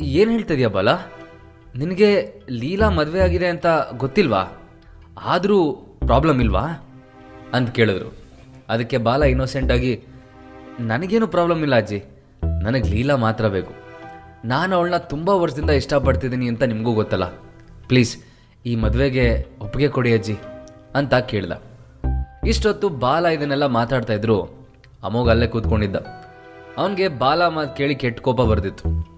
ಏನು ಹೇಳ್ತಿದ್ಯಾ ಬಾಲ? ನಿನಗೆ ಲೀಲಾ ಮದುವೆ ಆಗಿದೆ ಅಂತ ಗೊತ್ತಿಲ್ವಾ? ಆದರೂ ಪ್ರಾಬ್ಲಮ್ ಇಲ್ವಾ? ಅಂತ ಕೇಳಿದ್ರು. ಅದಕ್ಕೆ ಬಾಲ ಇನ್ನೋಸೆಂಟಾಗಿ ನನಗೇನು ಪ್ರಾಬ್ಲಮ್ ಇಲ್ಲ ಅಜ್ಜಿ. ನನಗೆ ಲೀಲಾ ಮಾತ್ರ ಬೇಕು. ನಾನು ಅವಳನ್ನ ತುಂಬ ವರ್ಷದಿಂದ ಇಷ್ಟಪಡ್ತಿದ್ದೀನಿ ಅಂತ ನಿಮಗೂ ಗೊತ್ತಲ್ಲ. ಪ್ಲೀಸ್ ಈ ಮದುವೆಗೆ ಒಪ್ಪಿಗೆ ಕೊಡಿ ಅಜ್ಜಿ, ಅಂತ ಕೇಳ್ದ. ಇಷ್ಟೊತ್ತು ಬಾಲ ಇದನ್ನೆಲ್ಲ ಮಾತಾಡ್ತಾ ಇದ್ರು. ಅಮೋಗ ಅಲ್ಲೇ ಕೂತ್ಕೊಂಡಿದ್ದ. ಅವನಿಗೆ ಬಾಲ ಮಾತು ಕೇಳಿ ಕೆಟ್ಟ ಕೋಪ ಬರ್ದಿತ್ತು.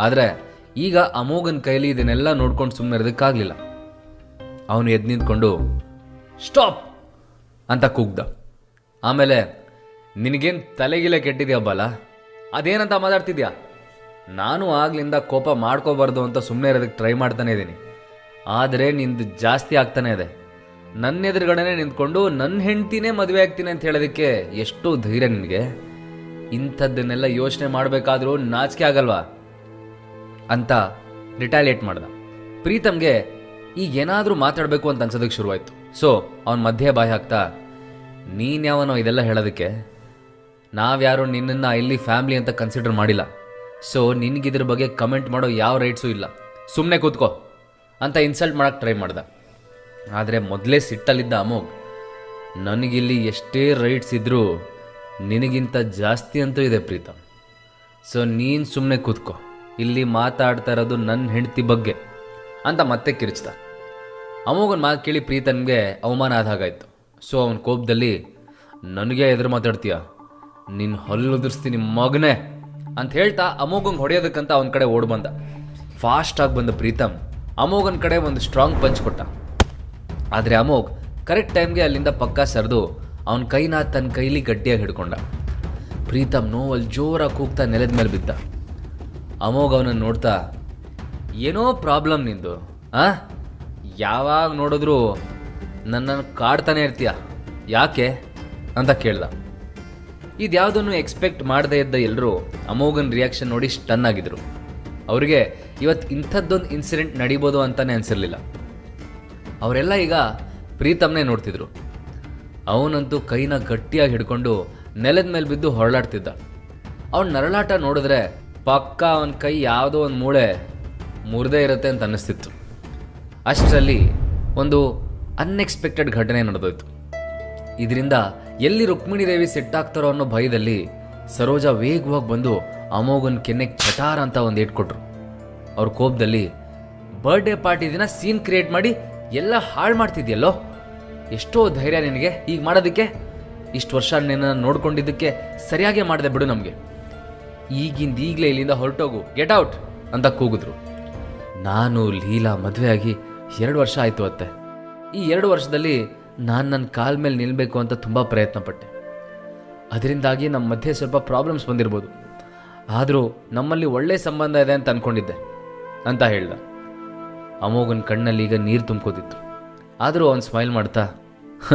ಆದರೆ ಈಗ ಅಮೋಘನ ಕೈಲಿ ಇದನ್ನೆಲ್ಲ ನೋಡ್ಕೊಂಡು ಸುಮ್ಮನೆ ಇರೋದಕ್ಕಾಗಲಿಲ್ಲ. ಅವನು ಎದ್ದು ನಿಂತ್ಕೊಂಡು, ಸ್ಟಾಪ್! ಅಂತ ಕೂಗ್ದ. ಆಮೇಲೆ, ನಿನಗೇನು ತಲೆಗಿಲೆ ಕೆಟ್ಟಿದ್ಯಾ ಬಲ? ಅದೇನಂತ ಮಾತಾಡ್ತಿದ್ಯಾ? ನಾನು ಆಗ್ಲಿಂದ ಕೋಪ ಮಾಡ್ಕೋಬಾರ್ದು ಅಂತ ಸುಮ್ಮನೆ ಇರೋದಕ್ಕೆ ಟ್ರೈ ಮಾಡ್ತಾನೆ ಇದ್ದೀನಿ ಆದರೆ ನಿಂದು ಜಾಸ್ತಿ ಆಗ್ತಾನೆ ಇದೆ. ನನ್ನ ಎದುರುಗಡೆನೆ ನಿಂತ್ಕೊಂಡು ನನ್ನ ಹೆಂಡ್ತಿನೇ ಮದುವೆ ಆಗ್ತೀನಿ ಅಂತ ಹೇಳೋದಕ್ಕೆ ಎಷ್ಟು ಧೈರ್ಯ ನಿನಗೆ. ಇಂಥದ್ದನ್ನೆಲ್ಲ ಯೋಚನೆ ಮಾಡಬೇಕಾದ್ರೂ ನಾಚಿಕೆ ಆಗಲ್ವಾ? ಅಂತ ರಿಟ್ಯಾಲಿಯೇಟ್ ಮಾಡ್ದ. ಪ್ರೀತಮ್ಗೆ ಈಗ ಏನಾದರೂ ಮಾತಾಡಬೇಕು ಅಂತ ಅನ್ಸೋದಕ್ಕೆ ಶುರುವಾಯಿತು. ಸೊ ಅವನ ಮಧ್ಯೆ ಬಾಯಿ ಹಾಕ್ತಾ ನೀನ್ಯಾವನೋ ಇದೆಲ್ಲ ಹೇಳೋದಕ್ಕೆ? ನಾವ್ಯಾರು ನಿನ್ನನ್ನು ಇಲ್ಲಿ ಫ್ಯಾಮಿಲಿ ಅಂತ ಕನ್ಸಿಡರ್ ಮಾಡಿಲ್ಲ. ಸೊ ನಿನಗಿದ್ರ ಬಗ್ಗೆ ಕಮೆಂಟ್ ಮಾಡೋ ಯಾವ ರೈಟ್ಸು ಇಲ್ಲ. ಸುಮ್ಮನೆ ಕೂತ್ಕೋ ಅಂತ ಇನ್ಸಲ್ಟ್ ಮಾಡೋಕ್ಕೆ ಟ್ರೈ ಮಾಡ್ದೆ. ಆದರೆ ಮೊದಲೇ ಸಿಟ್ಟಲ್ಲಿದ್ದ ಅಮೋಗ್ ನನಗಿಲ್ಲಿ ಎಷ್ಟೇ ರೈಟ್ಸ್ ಇದ್ದರೂ ನಿನಗಿಂತ ಜಾಸ್ತಿ ಅಂತೂ ಇದೆ ಪ್ರೀತಮ್. ಸೊ ನೀನು ಸುಮ್ಮನೆ ಕೂತ್ಕೋ. ಇಲ್ಲಿ ಮಾತಾಡ್ತಾ ಇರೋದು ನನ್ನ ಹೆಂಡತಿ ಬಗ್ಗೆ ಅಂತ ಮತ್ತೆ ಕಿರಿಚ್ದ ಅಮೋಗನ್ ಮಾತು ಕೇಳಿ ಪ್ರೀತನ್ಗೆ ಅವಮಾನ ಆದ ಹಾಗಾಯ್ತು. ಸೊ ಅವನ ಕೋಪದಲ್ಲಿ, ನನಗೆ ಎದುರು ಮಾತಾಡ್ತೀಯ? ನಿನ್ನ ಹಲ್ಲುದುರಿಸ್ತೀನಿ ಮಗನೇ ಅಂತ ಹೇಳ್ತಾ ಅಮೋಘಂಗೆ ಹೊಡೆಯೋದಕ್ಕಂತ ಅವನ ಕಡೆ ಓಡ್ ಬಂದ. ಫಾಸ್ಟಾಗಿ ಬಂದ ಪ್ರೀತಮ್ ಅಮೋಘನ ಕಡೆ ಒಂದು ಸ್ಟ್ರಾಂಗ್ ಪಂಚ್ ಕೊಟ್ಟ. ಆದರೆ ಅಮೋಘ್ ಕರೆಕ್ಟ್ ಟೈಮ್ಗೆ ಅಲ್ಲಿಂದ ಪಕ್ಕ ಸರಿದು ಅವನ ಕೈನ ತನ್ನ ಕೈಲಿ ಗಟ್ಟಿಯಾಗಿ ಹಿಡ್ಕೊಂಡ. ಪ್ರೀತಮ್ ನೋವಲ್ಲಿ ಜೋರಾಗಿ ಕೂಗ್ತಾ ನೆಲದ ಮೇಲೆ ಬಿದ್ದ. ಅಮೋಘ್ ಅವನನ್ನು ನೋಡ್ತಾ, ಏನೋ ಪ್ರಾಬ್ಲಮ್ ನಿಂದು, ಆ? ಯಾವಾಗ ನೋಡಿದ್ರೂ ನನ್ನನ್ನು ಕಾಡ್ತಾನೆ ಇರ್ತೀಯ, ಯಾಕೆ? ಅಂತ ಕೇಳ್ದ. ಇದ್ಯಾವುದನ್ನು ಎಕ್ಸ್ಪೆಕ್ಟ್ ಮಾಡದೇ ಇದ್ದ ಎಲ್ಲರೂ ಅಮೋಘನ್ ರಿಯಾಕ್ಷನ್ ನೋಡಿ ಸ್ಟನ್ ಆಗಿದ್ರು. ಅವರಿಗೆ ಇವತ್ತು ಇಂಥದ್ದೊಂದು ಇನ್ಸಿಡೆಂಟ್ ನಡೀಬೋದು ಅಂತಲೇ ಅನಿಸಿರಲಿಲ್ಲ. ಅವರೆಲ್ಲ ಈಗ ಪ್ರೀತಮ್ನೇ ನೋಡ್ತಿದ್ರು. ಅವನಂತೂ ಕೈನ ಗಟ್ಟಿಯಾಗಿ ಹಿಡ್ಕೊಂಡು ನೆಲದ ಮೇಲೆ ಬಿದ್ದು ಹೊರಳಾಡ್ತಿದ್ದ. ಅವನ ನರಳಾಟ ನೋಡಿದ್ರೆ ಪಕ್ಕ ಅವನ ಕೈ ಯಾವುದೋ ಒಂದು ಮೂಳೆ ಮುರಿದೇ ಇರುತ್ತೆ ಅಂತ ಅನ್ನಿಸ್ತಿತ್ತು. ಅಷ್ಟರಲ್ಲಿ ಒಂದು ಅನ್ಎಕ್ಸ್ಪೆಕ್ಟೆಡ್ ಘಟನೆ ನಡೆದೋಯ್ತು. ಇದರಿಂದ ಎಲ್ಲಿ ರುಕ್ಮಿಣಿ ದೇವಿ ಸಿಟ್ಟಾಗ್ತಾರೋ ಅನ್ನೋ ಭಯದಲ್ಲಿ ಸರೋಜ ವೇಗವಾಗಿ ಬಂದು ಅಮೋಘನ್ ಕೆನ್ನೆಗೆ ಚಟಾರ ಅಂತ ಒಂದು ಇಟ್ಕೊಟ್ರು ಅವ್ರ ಕೋಪದಲ್ಲಿ, ಬರ್ಡೇ ಪಾರ್ಟಿ ದಿನ ಸೀನ್ ಕ್ರಿಯೇಟ್ ಮಾಡಿ ಎಲ್ಲ ಹಾಳು ಮಾಡ್ತಿದ್ಯಲ್ಲೋ? ಎಷ್ಟೋ ಧೈರ್ಯ ನಿನಗೆ ಈಗ ಮಾಡೋದಕ್ಕೆ? ಇಷ್ಟು ವರ್ಷ ನಿನ್ನ ನೋಡ್ಕೊಂಡಿದ್ದಕ್ಕೆ ಸರಿಯಾಗೇ ಮಾಡಿದೆ ಬಿಡು ನಮಗೆ. ಈಗಿಂದ ಈಗಲೇ ಇಲ್ಲಿಂದ ಹೊರಟೋಗು. ಗೆಟ್ ಔಟ್ ಅಂತ ಕೂಗಿದ್ರು. ನಾನು ಲೀಲಾ ಮದುವೆ ಆಗಿ ಎರಡು ವರ್ಷ ಆಯಿತು ಅತ್ತೆ. ಈ ಎರಡು ವರ್ಷದಲ್ಲಿ ನಾನು ನನ್ನ ಕಾಲ ಮೇಲೆ ನಿಲ್ಲಬೇಕು ಅಂತ ತುಂಬ ಪ್ರಯತ್ನ ಪಟ್ಟೆ ಅದರಿಂದಾಗಿ ನಮ್ಮ ಮಧ್ಯೆ ಸ್ವಲ್ಪ ಪ್ರಾಬ್ಲಮ್ಸ್ ಬಂದಿರ್ಬೋದು. ಆದರೂ ನಮ್ಮಲ್ಲಿ ಒಳ್ಳೆ ಸಂಬಂಧ ಇದೆ ಅಂತ ಅಂದ್ಕೊಂಡಿದ್ದೆ ಅಂತ ಹೇಳ್ದ. ಅಮೋಗನ ಕಣ್ಣಲ್ಲಿ ಈಗ ನೀರು ತುಂಬ್ಕೋತಿತ್ತು. ಆದರೂ ಅವನು ಸ್ಮೈಲ್ ಮಾಡ್ತಾ "ಹ,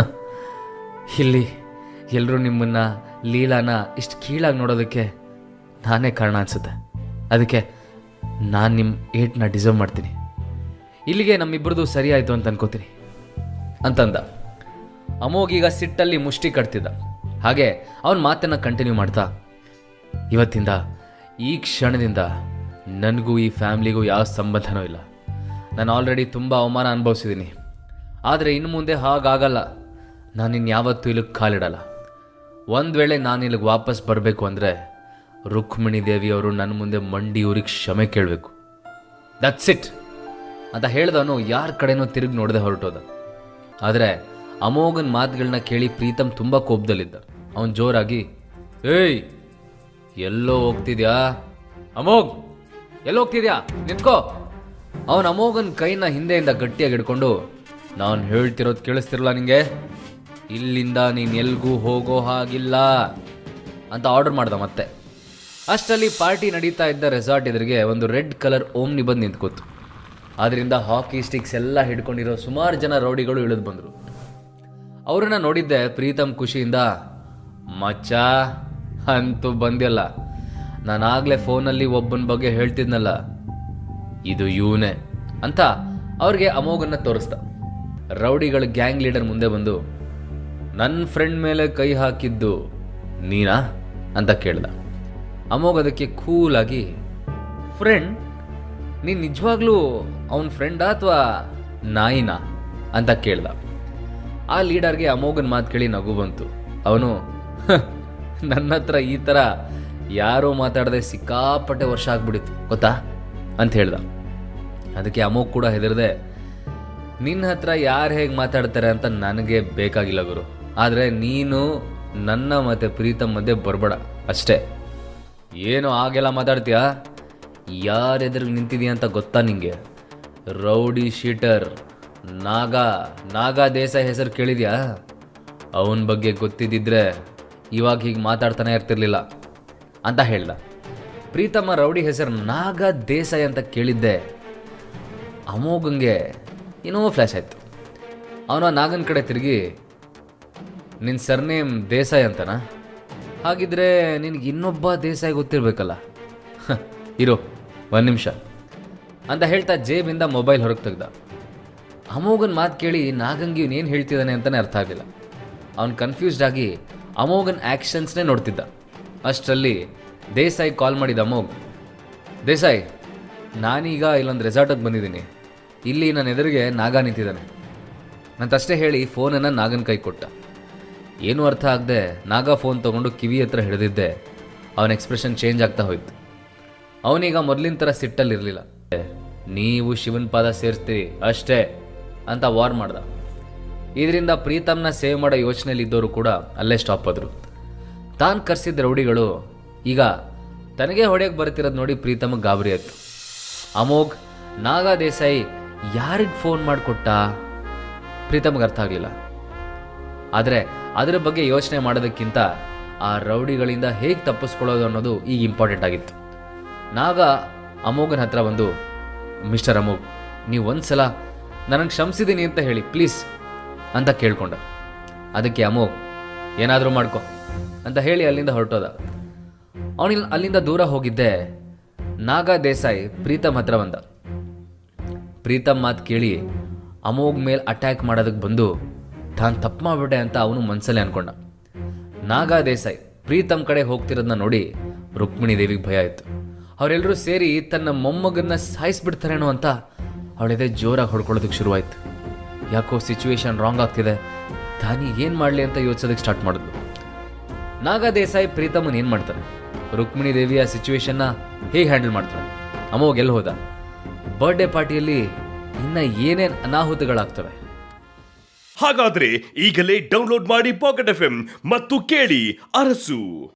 ಇಲ್ಲಿ ಎಲ್ಲರೂ ನಿಮ್ಮನ್ನು ಲೀಲಾನ ಇಷ್ಟು ಕೀಳಾಗಿ ನೋಡೋದಕ್ಕೆ ನಾನೇ ಕಾರಣ ಅನಿಸುತ್ತೆ. ಅದಕ್ಕೆ ನಾನು ನಿಮ್ಮ ಏಟ್ನ ಡಿಸರ್ವ್ ಮಾಡ್ತೀನಿ. ಇಲ್ಲಿಗೆ ನಮ್ಮಿಬ್ಬರದು ಸರಿ ಆಯಿತು ಅಂತ ಅನ್ಕೋತೀನಿ. ಅಂತಂದ. ಅಮೋಘ್ ಈಗ ಸಿಟ್ಟಲ್ಲಿ ಮುಷ್ಟಿ ಕಟ್ತಿದ್ದ. ಹಾಗೆ ಅವನ ಮಾತನ್ನು ಕಂಟಿನ್ಯೂ ಮಾಡ್ತಾ, ಇವತ್ತಿಂದ, ಈ ಕ್ಷಣದಿಂದ ನನಗೂ ಈ ಫ್ಯಾಮ್ಲಿಗೂ ಯಾವ ಸಂಬಂಧನೂ ಇಲ್ಲ. ನಾನು ಆಲ್ರೆಡಿ ತುಂಬ ಅವಮಾನ ಅನುಭವಿಸಿದ್ದೀನಿ ಆದರೆ ಇನ್ನು ಮುಂದೆ ಹಾಗಾಗಲ್ಲ. ನಾನು ಇನ್ಯಾವತ್ತೂ ಇಲ್ಲಿಗೆ ಕಾಲಿಡಲ್ಲ. ಒಂದು ವೇಳೆ ನಾನು ಇಲ್ಲಿಗೆ ವಾಪಸ್ ಬರಬೇಕು ಅಂದರೆ ರುಕ್ಮಿಣಿ ದೇವಿಯವರು ನನ್ನ ಮುಂದೆ ಮಂಡಿ ಊರಿಗೆ ಕ್ಷಮೆ ಕೇಳಬೇಕು. ದಟ್ಸ್ ಇಟ್ ಅಂತ ಹೇಳ್ದವನು ಯಾರ ಕಡೆನೂ ತಿರುಗಿ ನೋಡದೆ ಹೊರಟೋದ. ಆದರೆ ಅಮೋಘನ್ ಮಾತುಗಳನ್ನ ಕೇಳಿ ಪ್ರೀತಮ್ ತುಂಬ ಕೋಪದಲ್ಲಿದ್ದ. ಅವನು ಜೋರಾಗಿ, ಏಯ್, ಎಲ್ಲೋ ಹೋಗ್ತಿದ್ಯಾ? ಅಮೋಘ್, ಎಲ್ಲೋ ಹೋಗ್ತಿದ್ಯಾ? ನಿಂತ್ಕೋ. ಅವನ ಅಮೋಘನ್ ಕೈನ ಹಿಂದೆಯಿಂದ ಗಟ್ಟಿಯಾಗಿ ಹಿಡ್ಕೊಂಡು, ನಾನು ಹೇಳ್ತಿರೋದು ಕೇಳಿಸ್ತಿರಲ್ಲ ನಿಂಗೆ? ಇಲ್ಲಿಂದ ನೀನು ಎಲ್ಗೂ ಹೋಗೋ ಹಾಗಿಲ್ಲ. ಅಂತ ಆರ್ಡರ್ ಮಾಡ್ದೆ ಮತ್ತೆ. ಅಷ್ಟರಲ್ಲಿ ಪಾರ್ಟಿ ನಡೀತಾ ಇದ್ದ ರೆಸಾರ್ಟ್ ಎದುರಿಗೆ ಒಂದು ರೆಡ್ ಕಲರ್ ಓಮ್ನಿ ಬಂದು ನಿಂತ್ಕೋತು ಅದರಿಂದ ಹಾಕಿ ಸ್ಟಿಕ್ಸ್ ಎಲ್ಲ ಹಿಡ್ಕೊಂಡಿರೋ ಸುಮಾರು ಜನ ರೌಡಿಗಳು ಇಳಿದು ಬಂದರು. ಅವರನ್ನ ನೋಡಿದ್ದೆ ಪ್ರೀತಮ್ ಖುಷಿಯಿಂದ, ಮಚ್ಚ, ಅಂತೂ ಬಂದಿಲ್ಲ ನಾನಾಗಲೇ ಫೋನಲ್ಲಿ ಒಬ್ಬನ ಬಗ್ಗೆ ಹೇಳ್ತಿದ್ನಲ್ಲ. ಇದು ಇವನೇ ಅಂತ ಅವ್ರಿಗೆ ಅಮೋಘನ್ನ ತೋರಿಸ್ದ. ರೌಡಿಗಳ ಗ್ಯಾಂಗ್ ಲೀಡರ್ ಮುಂದೆ ಬಂದು ನನ್ನ ಫ್ರೆಂಡ್ ಮೇಲೆ ಕೈ ಹಾಕಿದ್ದು ನೀನಾ? ಅಂತ ಕೇಳ್ದ. ಅಮೋಘ್ ಅದಕ್ಕೆ ಕೂಲಾಗಿ ಫ್ರೆಂಡ್ ನೀನು ನಿಜವಾಗ್ಲೂ ಅವನ ಫ್ರೆಂಡಾ ಅಥವಾ ನಾಯಿನಾ? ಅಂತ ಕೇಳ್ದ. ಆ ಲೀಡರ್ಗೆ ಅಮೋಘನ ಮಾತು ಕೇಳಿ ನಗು ಬಂತು. ಅವನು ನನ್ನ ಹತ್ರ ಈ ಥರ ಯಾರೋ ಮಾತಾಡದೆ ಸಿಕ್ಕಾಪಟ್ಟೆ ವರ್ಷ ಆಗ್ಬಿಡಿತ್ತು, ಗೊತ್ತಾ? ಅಂತ ಹೇಳ್ದ. ಅದಕ್ಕೆ ಅಮೋಘ್ ಕೂಡ ಹೆದರದೆ ನಿನ್ನ ಹತ್ರ ಯಾರು ಹೇಗೆ ಮಾತಾಡ್ತಾರೆ ಅಂತ ನನಗೆ ಬೇಕಾಗಿಲ್ಲ ಗುರು. ಆದರೆ ನೀನು ನನ್ನ ಮತ್ತೆ ಪ್ರೀತಮ್ ಮಧ್ಯೆ ಬರಬೇಡ, ಅಷ್ಟೇ. ಏನು ಹಾಗೆಲ್ಲ ಮಾತಾಡ್ತೀಯಾ? ಯಾರೆದುರು ನಿಂತಿದೀಯ ಅಂತ ಗೊತ್ತಾ ನಿಂಗೆ? ರೌಡಿ ಶೀಟರ್, ನಾಗ ನಾಗ ದೇಸಾಯಿ ಹೆಸರು ಕೇಳಿದ್ಯಾ? ಅವನ ಬಗ್ಗೆ ಗೊತ್ತಿದ್ದಿದ್ರೆ ಇವಾಗ ಹೀಗೆ ಮಾತಾಡ್ತಾನೆ ಇರ್ತಿರ್ಲಿಲ್ಲ ಅಂತ ಹೇಳ್ದ. ಪ್ರೀತಮ್ಮ ರೌಡಿ ಹೆಸರು ನಾಗ ದೇಸಾಯಿ ಅಂತ ಕೇಳಿದ್ದೆ. ಅಮೋಘಂಗೆ ಏನೋ ಫ್ಲ್ಯಾಶ್ ಆಯಿತು. ಅವನು ನಾಗನ ಕಡೆ ತಿರುಗಿ ನಿನ್ನ ಸರ್ನೇಮ್ ದೇಸಾಯಿ ಅಂತನಾ? ಹಾಗಿದ್ರೆ ನಿನಗೆ ಇನ್ನೊಬ್ಬ ದೇಸಾಯಿ ಗೊತ್ತಿರಬೇಕಲ್ಲ? ಇರೋ, ಒಂದು ನಿಮಿಷ. ಅಂತ ಹೇಳ್ತಾ ಜೇಬಿಂದ ಮೊಬೈಲ್ ಹೊರಗೆ ತೆಗ್ದ. ಅಮೋಘನ್ ಮಾತು ಕೇಳಿ ನಾಗಂಗಿ ಏನು ಹೇಳ್ತಿದ್ದಾನೆ ಅಂತಲೇ ಅರ್ಥ ಆಗಲಿಲ್ಲ. ಅವನು ಕನ್ಫ್ಯೂಸ್ಡ್ ಆಗಿ ಅಮೋಘನ್ ಆ್ಯಕ್ಷನ್ಸ್ನೇ ನೋಡ್ತಿದ್ದ. ಅಷ್ಟರಲ್ಲಿ ದೇಸಾಯಿ ಕಾಲ್ ಮಾಡಿದ ಅಮೋಘ್, ದೇಸಾಯಿ, ನಾನೀಗ ಇಲ್ಲೊಂದು ರೆಸಾರ್ಟಿಗೆ ಬಂದಿದ್ದೀನಿ. ಇಲ್ಲಿ ನನ್ನ ಎದುರಿಗೆ ನಾಗ ನಿಂತಿದ್ದಾನೆ. ನಂತಷ್ಟೇ ಹೇಳಿ ಫೋನನ್ನು ನಾಗನ ಕೈ ಕೊಟ್ಟ. ಏನೂ ಅರ್ಥ ಆಗದೆ ನಾಗ ಫೋನ್ ತೊಗೊಂಡು ಕಿವಿ ಹತ್ರ ಹಿಡಿದಿದ್ದೆ. ಅವನ ಎಕ್ಸ್ಪ್ರೆಷನ್ ಚೇಂಜ್ ಆಗ್ತಾ ಹೋಯ್ತು. ಅವನೀಗ ಮೊದಲಿನ ಥರ ಸಿಟ್ಟಲ್ಲಿರಲಿಲ್ಲ. ನೀವು ಶಿವನ್ ಪಾದ ಸೇರಿಸ್ತೀರಿ, ಅಷ್ಟೇ, ಅಂತ ವಾರ್ ಮಾಡ್ದ. ಇದರಿಂದ ಪ್ರೀತಮ್ನ ಸೇವ್ ಮಾಡೋ ಯೋಚನೆಯಲ್ಲಿದ್ದವರು ಕೂಡ ಅಲ್ಲೇ ಸ್ಟಾಪ್ ಆದರು. ತಾನು ಕರೆಸಿದ್ದ ರೌಡಿಗಳು, ಈಗ ತನಗೆ ಹೊಡೆಯಕ್ಕೆ ಬರ್ತಿರೋದು ನೋಡಿ ಪ್ರೀತಮ್ ಗಾಬರಿ ಆಯ್ತು. ಅಮೋಘ್, ನಾಗಾ ದೇಸಾಯಿ ಯಾರಿಗೆ ಫೋನ್ ಮಾಡಿಕೊಟ್ಟ? ಪ್ರೀತಮ್ಗೆ ಅರ್ಥ ಆಗಲಿಲ್ಲ. ಆದರೆ ಅದರ ಬಗ್ಗೆ ಯೋಚನೆ ಮಾಡೋದಕ್ಕಿಂತ ಆ ರೌಡಿಗಳಿಂದ ಹೇಗೆ ತಪ್ಪಿಸ್ಕೊಳ್ಳೋದು ಅನ್ನೋದು ಈಗ ಇಂಪಾರ್ಟೆಂಟ್ ಆಗಿತ್ತು. ನಾಗ ಅಮೋಘನ ಹತ್ರ ಬಂದು, ಮಿಸ್ಟರ್ ಅಮೋಘ್, ನೀವು ಒಂದ್ಸಲ ನನಗೆ ಕ್ಷಮಿಸಿದ್ದೀನಿ ಅಂತ ಹೇಳಿ, ಪ್ಲೀಸ್, ಅಂತ ಕೇಳ್ಕೊಂಡ. ಅದಕ್ಕೆ ಅಮೋಘ್, ಏನಾದರೂ ಮಾಡ್ಕೊ, ಅಂತ ಹೇಳಿ ಅಲ್ಲಿಂದ ಹೊರಟೋದ. ಅವನಿ ಅಲ್ಲಿಂದ ದೂರ ಹೋಗಿದ್ದೆ ನಾಗ ದೇಸಾಯಿ ಪ್ರೀತಮ್ ಹತ್ರ ಬಂದ. ಪ್ರೀತಮ್ ಮಾತು ಕೇಳಿ ಅಮೋಘ್ ಮೇಲೆ ಅಟ್ಯಾಕ್ ಮಾಡೋದಕ್ಕೆ ಬಂದು ತಾನು ತಪ್ಪು ಮಾಡಿಬಿಟ್ಟೆ ಅಂತ ಅವನು ಮನಸ್ಸಲ್ಲಿ ಅನ್ಕೊಂಡ. ನಾಗಾ ದೇಸಾಯಿ ಪ್ರೀತಮ್ ಕಡೆ ಹೋಗ್ತಿರೋದನ್ನ ನೋಡಿ ರುಕ್ಮಿಣಿ ದೇವಿಗೆ ಭಯ ಆಯಿತು. ಅವರೆಲ್ಲರೂ ಸೇರಿ ತನ್ನ ಮೊಮ್ಮಗನ್ನ ಸಾಯಿಸ್ಬಿಡ್ತಾರೇನೋ ಅಂತ ಅವಳೆದೆ ಜೋರಾಗಿ ಹೊಡ್ಕೊಳ್ಳೋದಕ್ಕೆ ಶುರುವಾಯಿತು. ಯಾಕೋ ಸಿಚುವೇಶನ್ ರಾಂಗ್ ಆಗ್ತಿದೆ. ತಾನಿ ಏನು ಮಾಡಲಿ ಅಂತ ಯೋಚಿಸೋದಕ್ಕೆ ಸ್ಟಾರ್ಟ್ ಮಾಡಿದ್ಲು. ನಾಗಾ ದೇಸಾಯಿ ಪ್ರೀತಮ್ಮನ ಏನು ಮಾಡ್ತಾನೆ? ರುಕ್ಮಿಣಿ ದೇವಿಯ ಸಿಚುವೇಶನ್ನ ಹೇಗೆ ಹ್ಯಾಂಡಲ್ ಮಾಡ್ತಾನೆ? ಎಲ್ಲಿ ಹೋದ? ಬರ್ಡೇ ಪಾರ್ಟಿಯಲ್ಲಿ ಇನ್ನ ಏನೇನು ಅನಾಹುತಗಳಾಗ್ತವೆ? ಹಾಗಾದ್ರೆ ಈಗಲೇ ಡೌನ್ಲೋಡ್ ಮಾಡಿ ಪಾಕೆಟ್ ಎಫ್ ಮತ್ತು ಕೇಳಿ ಅರಸು.